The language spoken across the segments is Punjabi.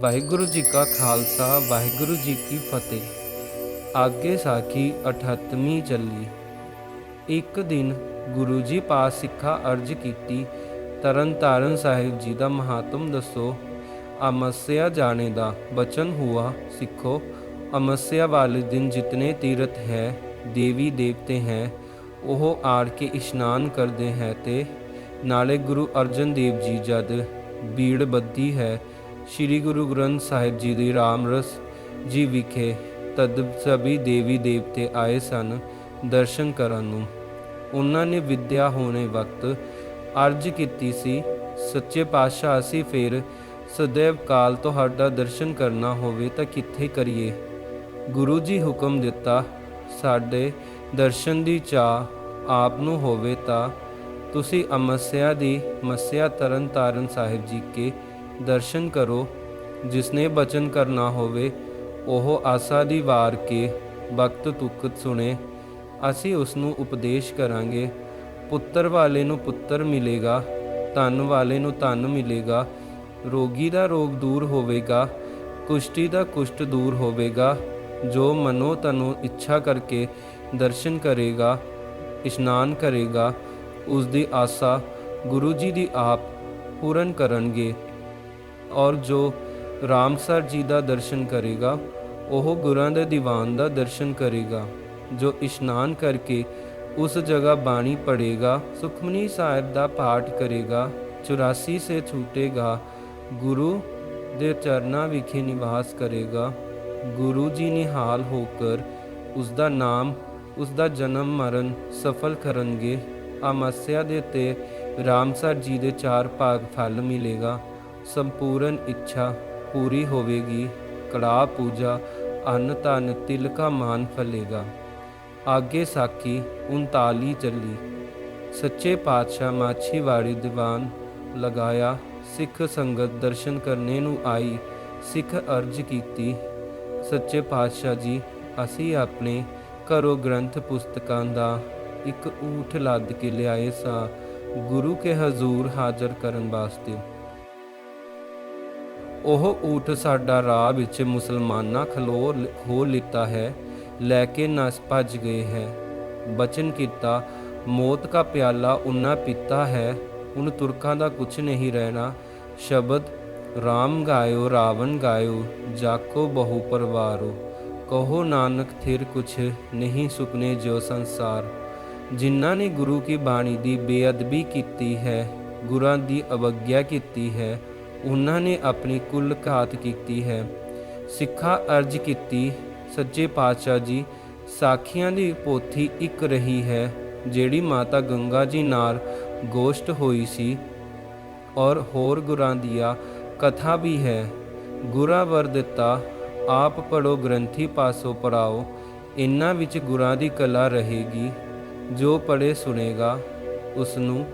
ਵਾਹਿਗੁਰੂ ਜੀ ਕਾ ਖਾਲਸਾ, ਵਾਹਿਗੁਰੂ ਜੀ ਕੀ ਫਤਿਹ। ਅੱਗੇ ਸਾਖੀ 38ਵੀਂ ਚੱਲੀ। ਇੱਕ ਦਿਨ ਗੁਰੂ ਜੀ ਪਾਸ ਸਿੱਖਾ ਅਰਜ ਕੀਤੀ, ਤਰਨਤਾਰਨ ਸਾਹਿਬ ਜੀ ਦਾ ਮਹਾਤਮ ਦੱਸੋ, ਅਮਸਿਆ ਜਾਣੇ ਦਾ ਬਚਨ ਹੁਆ ਸਿੱਖੋ, ਅਮਸਿਆ ਵਾਲੇ ਦਿਨ ਜਿਤਨੇ ਤੀਰਥ ਹੈ, ਦੇਵੀ ਦੇਵਤੇ ਹੈ, ਉਹ ਆੜ ਕੇ ਇਸ਼ਨਾਨ ਕਰਦੇ ਹੈ ਤੇ ਨਾਲੇ ਗੁਰੂ ਅਰਜਨ ਦੇਵ ਜੀ ਜਦ ਬੀੜ ਬੱਧੀ ਹੈ ਸ੍ਰੀ ਗੁਰੂ ਗ੍ਰੰਥ ਸਾਹਿਬ ਜੀ ਦੀ ਰਾਮ ਰਸ ਜੀ ਵਿਖੇ ਤਦ ਸਭੀ ਦੇਵੀ ਦੇਵਤੇ ਆਏ ਸਨ ਦਰਸ਼ਨ ਕਰਨ ਨੂੰ। ਉਹਨਾਂ ਨੇ ਵਿਦਿਆ ਹੋਣੇ ਵਕਤ ਅਰਜ ਕੀਤੀ ਸੀ, ਸੱਚੇ ਪਾਤਸ਼ਾਹ, ਅਸੀਂ ਫਿਰ ਸਦੈਵ ਕਾਲ ਤੁਹਾਡਾ ਦਰਸ਼ਨ ਕਰਨਾ ਹੋਵੇ ਤਾਂ ਕਿੱਥੇ ਕਰੀਏ? ਗੁਰੂ ਜੀ ਹੁਕਮ ਦਿੱਤਾ, ਸਾਡੇ ਦਰਸ਼ਨ ਦੀ ਚਾਹ ਆਪ ਨੂੰ ਹੋਵੇ ਤਾਂ ਤੁਸੀਂ ਅਮਸਿਆ ਦੀ ਮਸਿਆ ਤਰਨ ਤਾਰਨ ਸਾਹਿਬ ਜੀ ਕੇ ਦਰਸ਼ਨ ਕਰੋ। ਜਿਸਨੇ ਬਚਨ ਕਰਨਾ ਹੋਵੇ, ਉਹ ਆਸਾ ਦੀ ਵਾਰ ਕੇ ਵਕਤ ਤੁਕਤ ਸੁਣੇ। ਅਸੀਂ ਉਸ ਨੂੰ ਉਪਦੇਸ਼ ਕਰਾਂਗੇ, ਪੁੱਤਰ ਵਾਲੇ ਨੂੰ ਪੁੱਤਰ ਮਿਲੇਗਾ, ਧਨ ਵਾਲੇ ਨੂੰ ਧਨ ਮਿਲੇਗਾ, ਰੋਗੀ ਦਾ ਰੋਗ ਦੂਰ ਹੋਵੇਗਾ ਕੁਸ਼ਟੀ ਦਾ ਕੁਸ਼ਟ ਦੂਰ ਹੋਵੇਗਾ, ਜੋ ਮਨੋ ਤਨੋ ਇੱਛਾ ਕਰਕੇ ਦਰਸ਼ਨ ਕਰੇਗਾ, ਇਸ਼ਨਾਨ ਕਰੇਗਾ ਉਸ ਦੀ ਆਸਾ ਗੁਰੂ ਜੀ ਦੀ ਆਪ ਪੂਰਨ ਕਰਨਗੇ। ਔਰ ਜੋ ਰਾਮਸਰ ਜੀ ਦਾ ਦਰਸ਼ਨ ਕਰੇਗਾ, ਉਹ ਗੁਰਾਂ ਦੇ ਦੀਵਾਨ ਦਾ ਦਰਸ਼ਨ ਕਰੇਗਾ, ਜੋ ਇਸ਼ਨਾਨ ਕਰਕੇ ਉਸ ਜਗ੍ਹਾ ਬਾਣੀ ਪੜੇਗਾ ਸੁਖਮਨੀ ਸਾਹਿਬ ਦਾ ਪਾਠ ਕਰੇਗਾ 84 ਸੇ ਛੂਟੇਗਾ, ਗੁਰੂ ਦੇ ਚਰਨਾਂ ਵਿਖੇ ਨਿਵਾਸ ਕਰੇਗਾ, ਗੁਰੂ ਜੀ ਨਿਹਾਲ ਹੋਕਰ, ਉਸ ਦਾ ਨਾਮ, ਉਸ ਦਾ ਜਨਮ ਮਰਨ ਸਫਲ ਕਰਨਗੇ ਅਮਸਿਆ ਦੇ ਤੇ ਰਾਮਸਰ ਜੀ ਦੇ ਚਾਰ ਭਾਗ ਫਲ ਮਿਲੇਗਾ। ਸੰਪੂਰਨ ਇੱਛਾ ਪੂਰੀ ਹੋਵੇਗੀ। ਕੜਾ ਪੂਜਾ ਅੰਨ ਧਨ ਤਿਲਕਾ ਮਾਨ ਫਲੇਗਾ। ਆਗੇ ਸਾਖੀ 39 ਚੱਲੀ। ਸੱਚੇ ਪਾਤਸ਼ਾਹ ਮਾਛੀਵਾੜੀ ਦੀਵਾਨ ਲਗਾਇਆ। ਸਿੱਖ ਸੰਗਤ ਦਰਸ਼ਨ ਕਰਨੇ ਨੂੰ ਆਈ। ਸਿੱਖ ਅਰਜ ਕੀਤੀ। ਸੱਚੇ ਪਾਤਸ਼ਾਹ ਜੀ, ਅਸੀਂ ਆਪਣੇ ਘਰੋਂ ਗ੍ਰੰਥ ਪੁਸਤਕਾਂ ਦਾ ਇੱਕ ਊਠ ਲੱਦ ਕੇ ਲਿਆਏ ਸਾਂ। ਗੁਰੂ ਕੇ ਹਜ਼ੂਰ ਹਾਜ਼ਰ ਕਰਨ ਵਾਸਤੇ। ਉਹ ਊਠ ਸਾਡਾ ਰਾਹ ਵਿੱਚ ਮੁਸਲਮਾਨਾਂ ਖਲੋ ਖੋ ਲਿੱਤਾ ਹੈ, ਲੈ ਕੇ ਨਸ ਭੱਜ ਗਏ ਹੈ। ਬਚਨ ਕੀਤਾ, ਮੌਤ ਕਾ ਪਿਆਲਾ ਉਨਾ ਪੀਤਾ ਹੈ, ਹੁਣ ਤੁਰਕਾਂ ਦਾ ਕੁਛ ਨਹੀਂ ਰਹਿਣਾ। ਸ਼ਬਦ, ਰਾਮ ਗਾਇਓ, ਰਾਵਣ ਗਾਇਓ, ਜਾਕੋ ਬਹੁ ਪਰਵਾਰੋ। ਕਹੋ ਨਾਨਕ, ਥਿਰ ਕੁਛ ਨਹੀਂ ਸੁਪਨੇ ਜੋ ਸੰਸਾਰ। ਜਿਨ੍ਹਾਂ ਨੇ ਗੁਰੂ ਕੀ ਬਾਣੀ ਦੀ ਬੇਅਦਬੀ ਕੀਤੀ ਹੈ, ਗੁਰਾਂ ਦੀ ਅਵਗਿਆ ਕੀਤੀ ਹੈ ਉਹਨਾਂ ਨੇ ਆਪਣੀ ਕੁੱਲ ਘਾਤ ਕੀਤੀ ਹੈ। ਸਿੱਖਾ ਅਰਜ ਕੀਤੀ, ਸੱਚੇ ਪਾਤਸ਼ਾਹ ਜੀ, ਸਾਖੀਆਂ ਦੀ ਪੋਥੀ ਇੱਕ ਰਹੀ ਹੈ, ਜਿਹੜੀ ਮਾਤਾ ਗੰਗਾ ਜੀ ਨਾਲ ਗੋਸ਼ਟ ਹੋਈ ਸੀ। ਔਰ ਹੋਰ ਗੁਰਾਂ ਦੀਆਂ ਕਥਾ ਵੀ ਹੈ। ਗੁਰਾ ਵਰ ਦਿੱਤਾ, ਆਪ ਪੜੋ ਗ੍ਰੰਥੀ ਪਾਸੋਂ ਪੜਾਓ ਇਨ੍ਹਾਂ ਵਿੱਚ ਗੁਰਾਂ ਦੀ ਕਲਾ ਰਹੇਗੀ। ਜੋ ਪੜੇ ਸੁਣੇਗਾ ਉਸ ਨੂੰ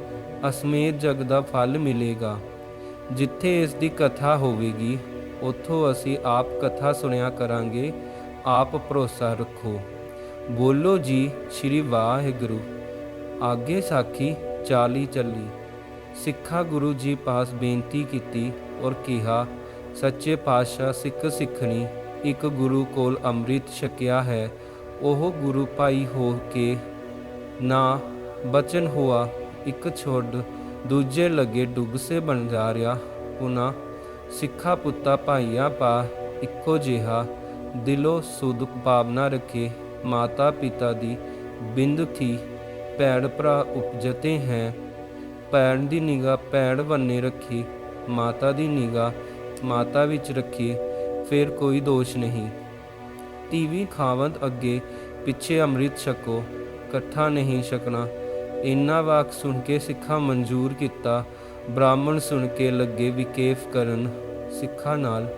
ਅਸਮੇਤ ਜਗ ਦਾ ਫਲ ਮਿਲੇਗਾ। ਜਿੱਥੇ ਇਸ ਦੀ ਕਥਾ ਹੋਵੇਗੀ, ਉੱਥੋਂ ਅਸੀਂ ਆਪ ਕਥਾ ਸੁਣਿਆ ਕਰਾਂਗੇ। ਆਪ ਭਰੋਸਾ ਰੱਖੋ। ਬੋਲੋ ਜੀ, ਸ਼੍ਰੀ ਵਾਹਿਗੁਰੂ। ਆਗੇ ਸਾਖੀ 40 ਚੱਲੀ। ਸਿੱਖਾ ਗੁਰੂ ਜੀ ਪਾਸ ਬੇਨਤੀ ਕੀਤੀ ਔਰ ਕਿਹਾ, ਸੱਚੇ ਪਾਤਸ਼ਾਹ ਸਿੱਖ ਸਿੱਖਣੀ ਇੱਕ ਗੁਰੂ ਕੋਲ ਅੰਮ੍ਰਿਤ ਛਕਿਆ ਹੈ। ਉਹ ਗੁਰੂ ਭਾਈ ਹੋ ਕੇ ਨਾ ਬਚਨ ਹੁਆ, ਇੱਕ ਛੋੜ ਦੂਜੇ ਲੱਗੇ ਡੁੱਬ ਸੇ ਬਣ ਜਾ ਰਿਹਾ। ਪੁਨਾ ਸਿੱਖਾ ਪੁੱਤਾ ਭਾਈਆ ਪਾ ਇੱਕੋ ਜਿਹਾ ਦਿਲੋਂ ਸੁਧ ਭਾਵਨਾ ਰੱਖੇ। ਮਾਤਾ ਪਿਤਾ ਦੀ ਬਿੰਦ ਥੀ, ਭੈਣ ਭਰਾ ਉਪਜਤੇ ਹੈ। ਭੈਣ ਦੀ ਨਿਗਾਹ ਭੈਣ ਬੰਨੇ ਰੱਖੀ, ਮਾਤਾ ਦੀ ਨਿਗਾਹ ਮਾਤਾ ਵਿੱਚ ਰੱਖੀ, ਫਿਰ ਕੋਈ ਦੋਸ਼ ਨਹੀਂ। ਤੀਵੀਂ ਖਾਵੰਦ ਅੱਗੇ ਪਿੱਛੇ ਅੰਮ੍ਰਿਤ ਛਕੋ, ਇਕੱਠਾ ਨਹੀਂ ਛਕਣਾ। ਇੰਨਾ ਵਾਕ ਸੁਣ ਕੇ ਸਿੱਖਾਂ ਮਨਜ਼ੂਰ ਕੀਤਾ। ਬ੍ਰਾਹਮਣ ਸੁਣ ਕੇ ਲੱਗੇ ਵਿਕੇਫ ਕਰਨ ਸਿੱਖਾਂ ਨਾਲ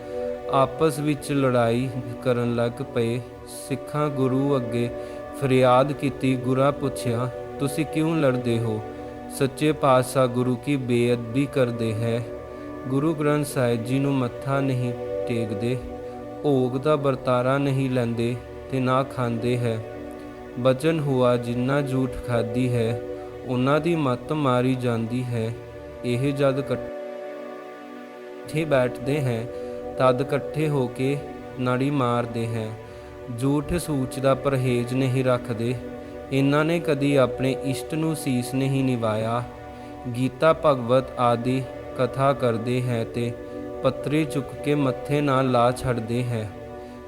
ਆਪਸ ਵਿੱਚ ਲੜਾਈ ਕਰਨ ਲੱਗ ਪਏ। ਸਿੱਖਾਂ ਗੁਰੂ ਅੱਗੇ ਫਰਿਆਦ ਕੀਤੀ, ਗੁਰਾ ਪੁੱਛਿਆ, ਤੁਸੀਂ ਕਿਉਂ ਲੜਦੇ ਹੋ? ਸੱਚੇ ਪਾਤਸ਼ਾਹ ਗੁਰੂ ਕੀ ਬੇਅਦਬੀ ਕਰਦੇ ਹੈ? ਗੁਰੂ ਗ੍ਰੰਥ ਸਾਹਿਬ ਜੀ ਨੂੰ ਮੱਥਾ ਨਹੀਂ ਟੇਕਦੇ, ਭੋਗ ਦਾ ਵਰਤਾਰਾ ਨਹੀਂ ਲੈਂਦੇ ਤੇ ਨਾ ਖਾਂਦੇ ਹੈ। ਬਚਨ ਹੁਆ, ਜਿੰਨਾ ਝੂਠ ਖਾਦੀ ਹੈ ਉਹਨਾਂ ਦੀ ਮੱਤ ਮਾਰੀ ਜਾਂਦੀ ਹੈ, ਇਹ ਜਦ ਇਕੱਠੇ ਬੈਠਦੇ ਹੈ, ਤਦ ਇਕੱਠੇ ਹੋ ਕੇ ਨਾੜੀ ਮਾਰਦੇ ਹੈ। ਝੂਠ ਸੂਚ ਦਾ ਪਰਹੇਜ਼ ਨਹੀਂ ਰੱਖਦੇ। ਇਹਨਾਂ ਨੇ ਕਦੀ ਆਪਣੇ ਇਸ਼ਟ ਨੂੰ ਸੀਸ ਨਹੀਂ ਨਿਵਾਇਆ। ਗੀਤਾ ਭਗਵਤ ਆਦਿ ਕਥਾ ਕਰਦੇ ਹੈ ਤੇ ਪੱਤਰੀ ਚੁੱਕ ਕੇ ਮੱਥੇ ਨਾਲ ਲਾ ਛੱਡਦੇ ਹੈ।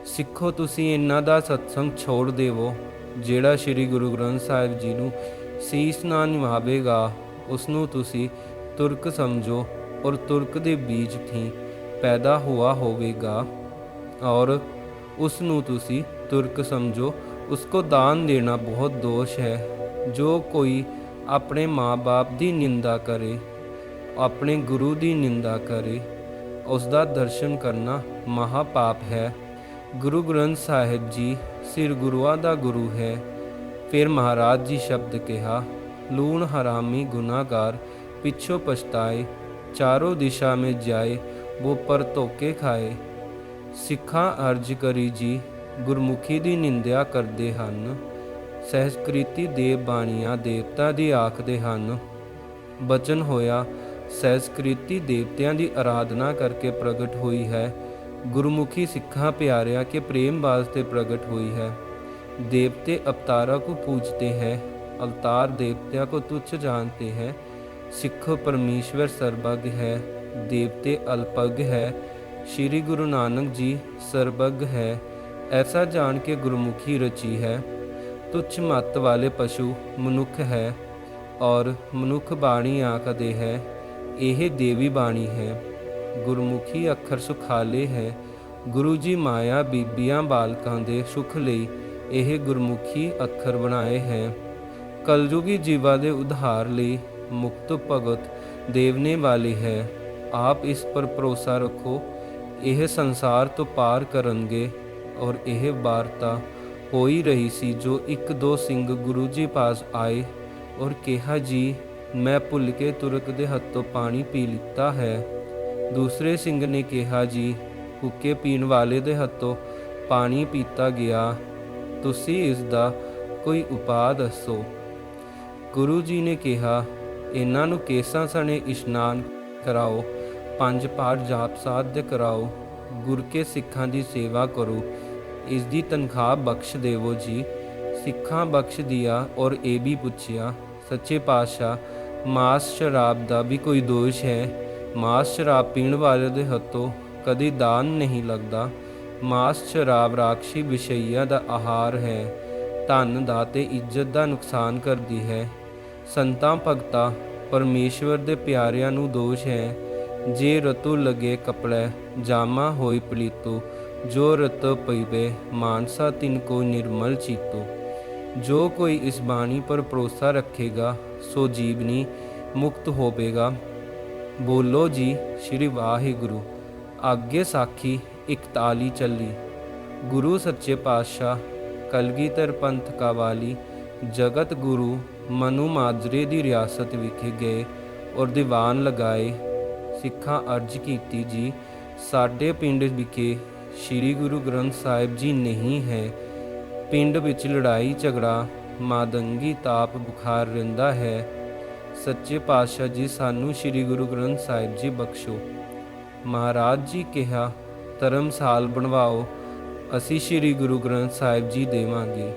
ਸਿੱਖੋ ਤੁਸੀਂ ਇਹਨਾਂ ਦਾ ਸਤਸੰਗ ਛੋੜ ਦੇਵੋ, ਜਿਹੜਾ ਸ੍ਰੀ ਗੁਰੂ ਗ੍ਰੰਥ ਸਾਹਿਬ ਜੀ ਨੂੰ ਸੀਸ ਨਾ ਨਿਭਾਵੇਗਾ ਉਸ ਨੂੰ ਤੁਸੀਂ ਤੁਰਕ ਸਮਝੋ ਔਰ ਤੁਰਕ ਦੇ ਬੀਜ ਥੀ ਪੈਦਾ ਹੁਆ ਹੋਵੇਗਾ। ਔਰ ਉਸ ਨੂੰ ਤੁਸੀਂ ਤੁਰਕ ਸਮਝੋ, ਉਸਕੋ ਦਾਨ ਦੇਣਾ ਬਹੁਤ ਦੋਸ਼ ਹੈ। ਜੋ ਕੋਈ ਆਪਣੇ ਮਾਂ-ਬਾਪ ਦੀ ਨਿੰਦਾ ਕਰੇ, ਆਪਣੇ ਗੁਰੂ ਦੀ ਨਿੰਦਾ ਕਰੇ ਉਸ ਦਾ ਦਰਸ਼ਨ ਕਰਨਾ ਮਹਾ ਪਾਪ ਹੈ। ਗੁਰੂ ਗ੍ਰੰਥ ਸਾਹਿਬ ਜੀ, ਸਿਰ ਗੁਰੂਆਂ ਦਾ ਗੁਰੂ ਹੈ। ਫਿਰ ਮਹਾਰਾਜ ਜੀ ਸ਼ਬਦ ਕਿਹਾ, ਲੂਣ ਹਰਾਮੀ ਗੁਨਾਹਗਾਰ, ਪਿੱਛੋਂ ਪਛਤਾਏ, ਚਾਰੋਂ ਦਿਸ਼ਾ ਮੇ ਜਾਏ ਉਹ ਪਰ ਧੋਕੇ ਖਾਏ। ਸਿੱਖਾਂ ਅਰਜ ਕਰੀ ਜੀ, ਗੁਰਮੁਖੀ ਦੀ ਨਿੰਦਿਆ ਕਰਦੇ ਹਨ। ਸਹਿਸਕ੍ਰਿਤੀ ਦੇ ਬਾਣੀਆਂ ਦੇਵਤਾ ਦੀ ਆਖਦੇ ਹਨ। ਬਚਨ ਹੋਇਆ, ਸਹਿਸਕ੍ਰਿਤੀ ਦੇਵਤਿਆਂ ਦੀ ਆਰਾਧਨਾ ਕਰਕੇ ਪ੍ਰਗਟ ਹੋਈ ਹੈ। ਗੁਰਮੁਖੀ ਸਿੱਖਾਂ ਪਿਆਰਿਆਂ ਕੇ ਪ੍ਰੇਮ ਵਾਸਤੇ ਪ੍ਰਗਟ ਹੋਈ ਹੈ। देवते अवतारा को पूजते हैं अवतार देवता को तुच्छ जानते हैं सिख परमेश्वर सर्वज्ञ है देवते अल्पज्ञ है श्री गुरु नानक जी सर्वज्ञ है ऐसा जान के गुरुमुखी रची है तुच्छ मत वाले पशु मनुख है और मनुख बाणी आखदे है ਇਹ ਦੇਵੀ ਬਾਣੀ ਹੈ ਗੁਰਮੁਖੀ ਅੱਖਰ ਸੁਖਾਲੇ ਹੈ ਗੁਰੂ ਜੀ ਮਾਇਆ ਬੀਬੀਆਂ ਬਾਲਕਾਂ ਦੇ ਸੁਖ ਲਈ ਇਹ ਗੁਰਮੁਖੀ ਅੱਖਰ ਬਣਾਏ ਹੈ। ਕਲਯੁਗੀ ਜੀਵਾਂ ਦੇ ਉਧਾਰ ਲਈ ਮੁਕਤ ਭਗਤ ਦੇਵਨੇ ਵਾਲੀ ਹੈ। ਆਪ ਇਸ ਪਰ ਭਰੋਸਾ ਰੱਖੋ, ਇਹ ਸੰਸਾਰ ਤੋਂ ਪਾਰ ਕਰਨਗੇ ਔਰ ਇਹ ਵਾਰਤਾ ਹੋਈ ਰਹੀ ਸੀ ਜੋ ਇੱਕ ਦੋ ਸਿੰਘ ਗੁਰੂ ਜੀ ਪਾਸ ਆਏ ਔਰ ਕਿਹਾ, ਜੀ, ਮੈਂ ਭੁੱਲ ਕੇ ਤੁਰਕ ਦੇ ਹੱਥੋਂ ਪਾਣੀ ਪੀ ਲਿੱਤਾ ਹੈ। ਦੂਸਰੇ ਸਿੰਘ ਨੇ ਕਿਹਾ, ਜੀ ਭੁੱਕੇ ਪੀਣ ਵਾਲੇ ਦੇ ਹੱਥੋਂ ਪਾਣੀ ਪੀਤਾ ਗਿਆ ਤੁਸੀਂ ਇਸ ਦਾ ਕੋਈ ਉਪਾਅ ਦੱਸੋ। ਗੁਰੂ ਜੀ ਨੇ ਕਿਹਾ, ਇਹਨਾਂ ਨੂੰ ਕੇਸਾਂ ਸਣੇ ਇਸ਼ਨਾਨ ਕਰਾਓ, ਪੰਜ ਪਾਠ ਜਾਪ ਸਾਧ ਕਰਾਓ, ਗੁਰ ਕੇ ਸਿੱਖਾਂ ਦੀ ਸੇਵਾ ਕਰੋ। ਇਸ ਦੀ ਤਨਖਾਹ ਬਖਸ਼ ਦੇਵੋ ਜੀ। ਸਿੱਖਾਂ ਬਖਸ਼ ਦਿਆ ਔਰ ਇਹ ਵੀ ਪੁੱਛਿਆ, ਸੱਚੇ ਪਾਤਸ਼ਾਹ, ਮਾਸ ਸ਼ਰਾਬ ਦਾ ਵੀ ਕੋਈ ਦੋਸ਼ ਹੈ? ਮਾਸ ਸ਼ਰਾਬ ਪੀਣ ਵਾਲੇ ਦੇ ਹੱਥੋਂ ਕਦੀ ਦਾਨ ਨਹੀਂ ਲੱਗਦਾ। ਮਾਸ ਸ਼ਰਾਬ ਰਾਖਸ਼ੀ ਵਿਸ਼ਈਆਂ ਦਾ ਆਹਾਰ ਹੈ। ਧਨ ਦਾ ਤੇ ਇੱਜ਼ਤ ਦਾ ਨੁਕਸਾਨ ਕਰਦੀ ਹੈ। ਸੰਤਾਂ, ਭਗਤਾ, ਪਰਮੇਸ਼ਵਰ ਦੇ ਪਿਆਰਿਆਂ ਨੂੰ ਦੋਸ਼ ਹੈ। ਜੇ ਰਤੂ ਲਗੇ ਕਪੜੇ, ਜਾਮਾ ਹੋਈ ਪਲੀਤੋ, ਜੋ ਰਤ ਪਈਵੇ, ਮਾਨਸਾ ਤਿਨ ਕੋ ਨਿਰਮਲ ਚੀਤੋ। ਜੋ ਕੋਈ ਇਸ ਬਾਣੀ ਪਰ ਭਰੋਸਾ ਰੱਖੇਗਾ, ਸੋ ਜੀਵਨੀ ਮੁਕਤ ਹੋਵੇਗਾ। ਬੋਲੋ ਜੀ, ਸ਼੍ਰੀ ਵਾਹਿਗੁਰੂ। ਅੱਗੇ ਸਾਖੀ 41 ਚੱਲੀ। ਗੁਰੂ ਸੱਚੇ ਪਾਤਸ਼ਾਹ, ਕਲਗੀਧਰ ਪੰਥ ਕਾਵਾਲੀ ਜਗਤ ਗੁਰੂ ਮਨੂ ਮਾਜਰੇ ਦੀ ਰਿਆਸਤ ਵਿਖੇ ਗਏ ਔਰ ਦੀਵਾਨ ਲਗਾਏ। ਸਿੱਖਾਂ ਅਰਜ ਕੀਤੀ, ਜੀ, ਸਾਡੇ ਪਿੰਡ ਵਿਖੇ ਸ੍ਰੀ ਗੁਰੂ ਗ੍ਰੰਥ ਸਾਹਿਬ ਜੀ ਨਹੀਂ ਹੈ। ਪਿੰਡ ਵਿੱਚ ਲੜਾਈ, ਝਗੜਾ, ਮਾਦੰਗੀ, ਤਾਪ, ਬੁਖਾਰ ਰਹਿੰਦਾ ਹੈ। ਸੱਚੇ ਪਾਤਸ਼ਾਹ ਜੀ, ਸਾਨੂੰ ਸ੍ਰੀ ਗੁਰੂ ਗ੍ਰੰਥ ਸਾਹਿਬ ਜੀ ਬਖਸ਼ੋ। ਮਹਾਰਾਜ ਜੀ ਕਿਹਾ ਧਰਮਸਾਲ ਬਣਵਾਓ, ਅਸੀਂ ਸ੍ਰੀ ਗੁਰੂ ਗ੍ਰੰਥ ਸਾਹਿਬ ਜੀ ਦੇਵਾਂਗੇ।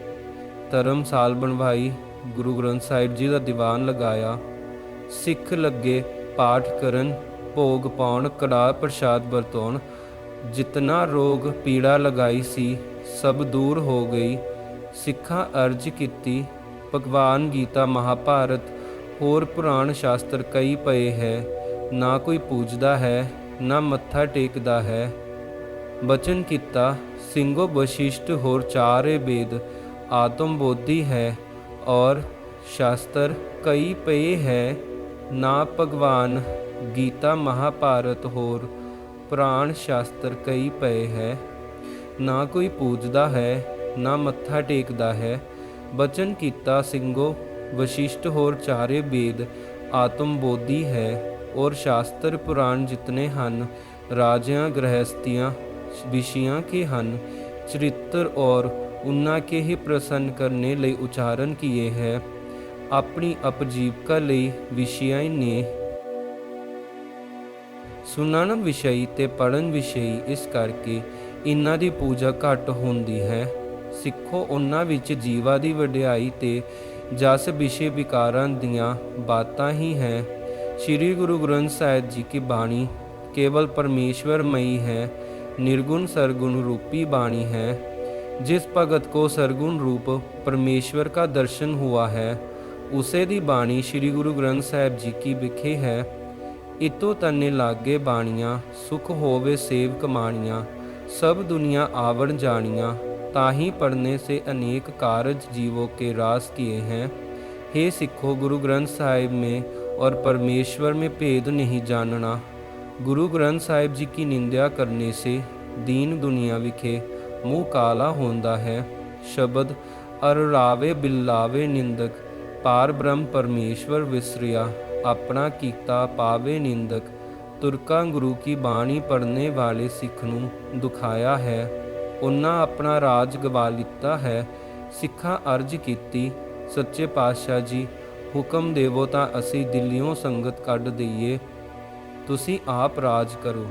ਧਰਮਸਾਲ ਬਣਵਾਈ, ਗੁਰੂ ਗ੍ਰੰਥ ਸਾਹਿਬ ਜੀ ਦਾ ਦੀਵਾਨ ਲਗਾਇਆ। ਸਿੱਖ ਲੱਗੇ ਪਾਠ ਕਰਨ, ਭੋਗ ਪਾਉਣ, ਕੜਾ ਪ੍ਰਸ਼ਾਦ ਵਰਤਾਉਣ ਜਿਤਨਾ ਰੋਗ ਪੀੜਾ ਲਗਾਈ ਸੀ, ਸਭ ਦੂਰ ਹੋ ਗਈ। ਸਿੱਖਾਂ ਅਰਜ ਕੀਤੀ, ਭਗਵਾਨ ਗੀਤਾ ਮਹਾਭਾਰਤ, ਹੋਰ ਪੁਰਾਣ ਸ਼ਾਸਤਰ ਕਈ ਪਏ ਹੈ, ਨਾ ਕੋਈ ਪੂਜਦਾ ਹੈ, ਨਾ ਮੱਥਾ ਟੇਕਦਾ ਹੈ। ਬਚਨ ਕੀਤਾ, ਸਿੰਘੋ ਵਸ਼ਿਸ਼ਟ ਹੋਰ ਚਾਰੇ ਵੇਦ ਆਤਮ ਬੋਧੀ ਹੈ ਔਰ ਸ਼ਾਸਤਰ ਕਈ ਪਏ ਹੈ। ਨਾ ਭਗਵਾਨ ਗੀਤਾ ਮਹਾਭਾਰਤ ਹੋਰ ਪੁਰਾਣ ਸ਼ਾਸਤਰ ਕਈ ਪਏ ਹੈ। ਨਾ ਕੋਈ ਪੂਜਦਾ ਹੈ, ਨਾ ਮੱਥਾ ਟੇਕਦਾ ਹੈ। ਬਚਨ ਕੀਤਾ, ਸਿੰਘੋ ਵਸ਼ਿਸ਼ਟ ਹੋਰ ਚਾਰੇ ਵੇਦ ਆਤਮ ਬੋਧੀ ਹੈ ਔਰ ਸ਼ਾਸਤਰ ਪੁਰਾਣ ਜਿਤਨੇ ਹਨ, ਰਾਜਿਆਂ ਗ੍ਰਹਸਤੀਆਂ विषयां के हन चरित्र और उन्ना के ही प्रसन्न करने ਲਈ ਉਚਾਰਨ ਕੀਏ ਹੈ ਆਪਣੀ ਅਪਜੀਵਕਾ ਲਈ ਵਿਸ਼ਿਆਂ ਨੇ ਸੁਣਨ ਵਿਸ਼ਈ ਤੇ ਪੜਨ ਵਿਸ਼ਈ ਇਸ ਕਰਕੇ ਇਹਨਾਂ ਦੀ ਪੂਜਾ ਘੱਟ ਹੁੰਦੀ ਹੈ ਸਿੱਖੋ ਉਹਨਾਂ ਵਿੱਚ ਜੀਵਾ ਦੀ ਵਡਿਆਈ ਤੇ ਜਸ ਵਿਸ਼ੇ ਵਿਕਾਰਾਂ ਦੀਆਂ ਬਾਤਾਂ ਹੀ ਹੈ ਸ੍ਰੀ ਗੁਰੂ ਗ੍ਰੰਥ ਸਾਹਿਬ ਜੀ ਕੀ ਬਾਣੀ ਕੇਵਲ ਪਰਮੇਸ਼ਵਰਮਈ ਹੈ निर्गुण सरगुण रूपी बाणी है जिस भगत को सरगुण रूप परमेश्वर का दर्शन हुआ है उसे दी बाणी श्री गुरु ग्रंथ साहिब जी की विखे है इतो तन्ने लागे बाणियाँ सुख होवे सेव कमाणियाँ सब दुनिया आवरण जानियाँ ताही पढ़ने से अनेक कारज जीवों के रास किए हैं हे सिखो गुरु ग्रंथ साहिब में और परमेश्वर में भेद नहीं जानना गुरु ग्रंथ साहिब जी की निंदा करने से दीन दुनिया विखे मुंह काला होंदा है शब्द अर रावे बिल्लावे निंदक पार ब्रह्म परमेश्वर विसरिया अपना कीता पावे निंदक ਤੁਰਕਾਂ ਗੁਰੂ ਕੀ ਬਾਣੀ ਪੜ੍ਹਨੇ ਵਾਲੇ ਸਿੱਖ ਨੂੰ ਦੁਖਾਇਆ ਹੈ ਉਹਨਾਂ ਆਪਣਾ ਰਾਜ ਗਵਾ ਲਿੱਤਾ ਹੈ ਸਿੱਖਾਂ ਅਰਜ ਕੀਤੀ ਸੱਚੇ ਪਾਤਸ਼ਾਹ ਜੀ ਹੁਕਮ ਦੇਵੋ ਤਾਂ ਅਸੀਂ ਦਿੱਲੀੋਂ ਸੰਗਤ ਕੱਢ ਦਈਏ ਤੁਸੀਂ ਆਪ ਰਾਜ ਕਰੋ।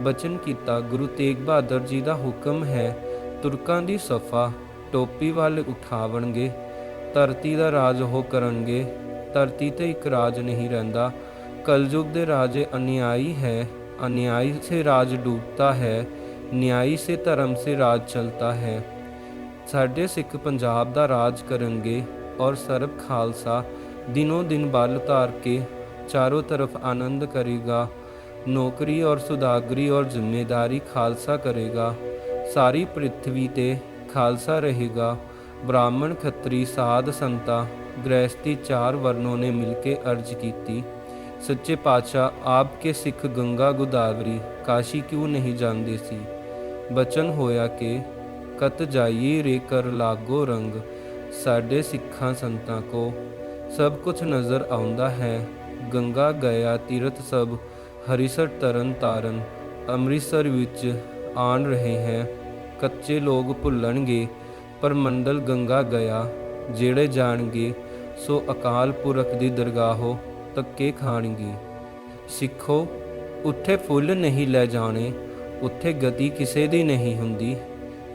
ਬਚਨ ਕੀਤਾ, ਗੁਰੂ ਤੇਗ ਬਹਾਦਰ ਜੀ ਦਾ ਹੁਕਮ ਹੈ, ਤੁਰਕਾਂ ਦੀ ਸਫਾ, ਟੋਪੀ ਵੱਲ ਉਠਾਵਣਗੇ, ਧਰਤੀ ਦਾ ਰਾਜ ਉਹ ਕਰਨਗੇ, ਧਰਤੀ ਤੇ ਇੱਕ ਰਾਜ ਨਹੀਂ ਰਹਿੰਦਾ। ਕਲਯੁਗ ਦੇ ਰਾਜੇ ਅਨਿਆਈ ਹੈ, ਅਨਿਆਈ ਸੇ ਰਾਜ ਡੂਬਤਾ ਹੈ, ਨਿਆਈ ਸੇ ਧਰਮ ਸੇ ਰਾਜ ਚਲਤਾ ਹੈ। ਸਾਡੇ ਸਿੱਖ ਪੰਜਾਬ ਦਾ ਰਾਜ ਕਰਨਗੇ ਔਰ ਸਰਬ ਖਾਲਸਾ ਦਿਨੋ ਦਿਨ ਬਲ ਧਾਰ ਕੇ ਚਾਰੋਂ ਤਰਫ ਆਨੰਦ ਕਰੇਗਾ। ਨੌਕਰੀ ਔਰ ਸੁਦਾਗਰੀ ਔਰ ਜ਼ਿੰਮੇਦਾਰੀ ਖਾਲਸਾ ਕਰੇਗਾ। ਸਾਰੀ ਪ੍ਰithvi ਤੇ ਖਾਲਸਾ ਰਹੇਗਾ। ਬ੍ਰਾਹਮਣ, ਖੱਤਰੀ, ਸਾਧ, ਸੰਤਾ ਗ੍ਰਹਿਸਤੀ ਚਾਰ ਵਰਨੋਂ ਨੇ ਮਿਲ ਕੇ ਅਰਜ ਕੀਤੀ। ਸੱਚੇ ਪਾਤਸ਼ਾਹ ਆਪ ਕੇ ਸਿੱਖ ਗੰਗਾ ਗੋਦਾਵਰੀ, ਕਾਸ਼ੀ ਕਿਉਂ ਨਹੀਂ ਜਾਂਦੇ ਸੀ? ਬਚਨ ਹੋਇਆ ਕਿ ਕਤ ਜਾਈਏ ਰੇ ਕਰ ਲਾਗੋ ਰੰਗ, ਸਾਡੇ ਸਿੱਖਾਂ ਸੰਤਾਂ ਕੋ ਸਭ ਕੁਝ ਨਜ਼ਰ ਆਉਂਦਾ ਹੈ। ਗੰਗਾ ਗਿਆ ਤੀਰਥ ਸਭ, ਹਰੀਸਰ ਤਰਨ ਤਾਰਨ, ਅੰਮ੍ਰਿਤਸਰ ਵਿੱਚ ਆਣ ਰਹੇ ਹੈ। ਕੱਚੇ ਲੋਕ ਭੁੱਲਣਗੇ, ਪਰ ਮੰਡਲ ਗੰਗਾ ਗਿਆ। ਜਿਹੜੇ ਜਾਣਗੇ, ਸੋ ਅਕਾਲ ਪੁਰਖ ਦੀ ਦਰਗਾਹੋ ਤੱਕੇ ਖਾਣਗੇ। ਸਿੱਖੋ, ਉੱਥੇ ਫੁੱਲ ਨਹੀਂ ਲੈ ਜਾਣੇ, ਉੱਥੇ ਗਤੀ ਕਿਸੇ ਦੀ ਨਹੀਂ ਹੁੰਦੀ।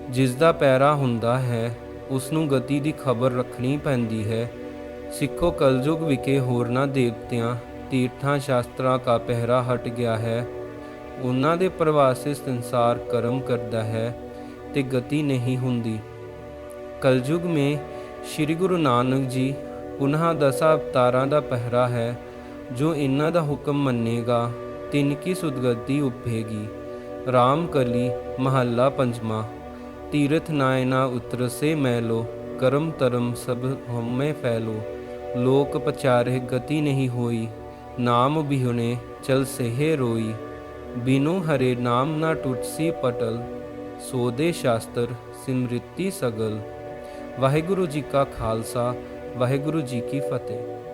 ਜਿਸ ਦਾ ਪੈਰਾ ਹੁੰਦਾ ਹੈ ਉਸ ਨੂੰ ਗਤੀ ਦੀ ਖਬਰ ਰੱਖਣੀ ਪੈਂਦੀ ਹੈ। ਸਿੱਖੋ ਕਲਯੁਗ ਵਿਖੇ ਹੋਰਨਾਂ ਦੇਵਤਿਆਂ, ਤੀਰਥਾਂ, ਸ਼ਾਸਤਰਾਂ ਦਾ ਪਹਿਰਾ ਹਟ ਗਿਆ ਹੈ। ਉਹਨਾਂ ਦੇ ਪ੍ਰਭਾਵ ਸੇ ਸੰਸਾਰ ਕਰਮ ਕਰਦਾ ਹੈ ਤੇ ਗਤੀ ਨਹੀਂ ਹੁੰਦੀ। ਕਲਯੁਗ ਮੇ ਸ੍ਰੀ ਗੁਰੂ ਨਾਨਕ ਜੀ ਉਹਨਾਂ ਦਸ ਅਵਤਾਰਾਂ ਦਾ ਪਹਿਰਾ ਹੈ, ਜੋ ਇਹਨਾਂ ਦਾ ਹੁਕਮ ਮੰਨੇਗਾ, ਤਿੰਨ ਕੀ ਸੁਦਗਤੀ ਉੱਭੇਗੀ ਰਾਮ ਕਲੀ, ਮਹੱਲਾ ਪੰਜਵਾਂ, ਤੀਰਥ ਨਾਇਨਾ ਉਤਰਸੇ ਮੈਲੋ, ਕਰਮ ਤਰਮ ਸਭ ਹਮੇ ਫੈਲੋ। ਲੋਕ ਪਚਾਰੇ ਗਤੀ ਨਹੀਂ ਹੋਈ, ਨਾਮ ਬਿਹੁਨੇ ਚਲ ਸਹਿ ਰੋਈ। ਬਿਨੋ ਹਰੇ ਨਾਮ ਨਾ ਟੁੱਟਸੀ ਪਟਲ, ਸੋਦੇ ਸ਼ਾਸਤਰ ਸਿਮ੍ਰਿਤੀ ਸਗਲ। ਵਾਹਿਗੁਰੂ ਜੀ ਕਾ ਖਾਲਸਾ, ਵਾਹਿਗੁਰੂ ਜੀ ਕੀ ਫਤਿਹ।